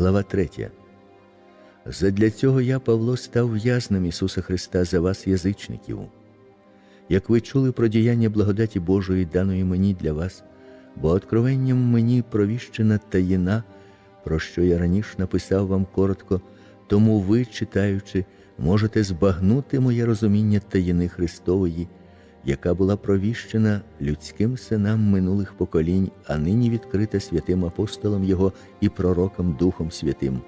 глава 3. Задля цього я, Павло, став в'язнем Ісуса Христа за вас, язичників. Як ви чули про діяння благодаті Божої, даної мені для вас, бо откровенням мені провіщена таїна, про що я раніше написав вам коротко, тому ви, читаючи, можете збагнути моє розуміння таїни Христової, яка була провіщена людським синам минулих поколінь, а нині відкрита святим апостолам Його і пророкам Духом Святим,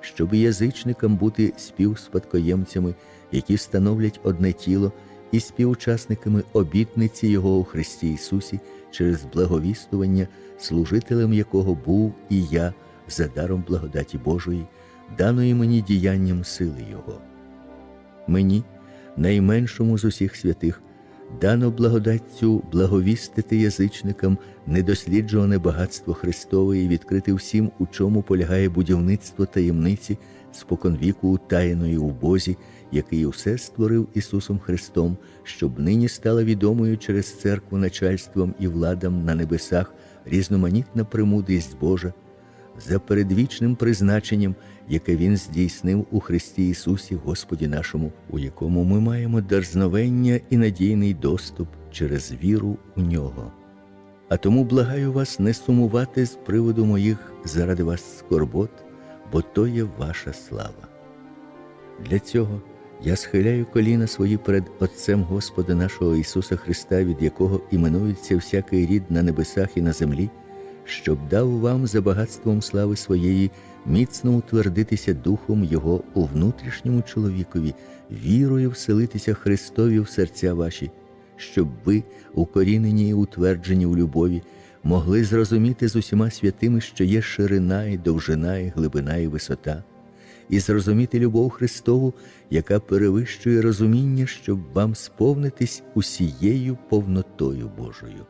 щоб язичникам бути співспадкоємцями, які становлять одне тіло, і співучасниками обітниці Його у Христі Ісусі через благовістування, служителем якого був і я за даром благодаті Божої, даної мені діянням сили Його. Мені, найменшому з усіх святих, дано благодаттю благовістити язичникам недосліджуване багатство Христове і відкрити всім, у чому полягає будівництво таємниці споконвіку утаєної у Бозі, який усе створив Ісусом Христом, щоб нині стала відомою через церкву начальством і владам на небесах різноманітна премудрість Божа за передвічним призначенням, яке Він здійснив у Христі Ісусі, Господі нашому, у якому ми маємо дерзновення і надійний доступ через віру у нього. А тому благаю вас не сумувати з приводу моїх заради вас скорбот, бо то є ваша слава. Для цього я схиляю коліна свої перед Отцем Господа нашого Ісуса Христа, від якого іменується всякий рід на небесах і на землі, щоб дав вам за багатством слави своєї міцно утвердитися духом Його у внутрішньому чоловікові, вірою вселитися Христові в серця ваші, щоб ви, укорінені і утверджені у любові, могли зрозуміти з усіма святими, що є ширина і довжина, і глибина, і висота, і зрозуміти любов Христову, яка перевищує розуміння, щоб вам сповнитись усією повнотою Божою.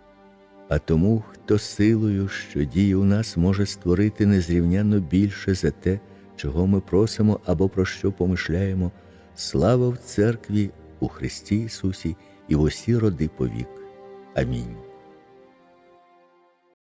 А тому, хто силою, що діє у нас, може створити незрівнянно більше за те, чого ми просимо або про що помишляємо, слава в церкві у Христі Ісусі і в усі роди повік. Амінь.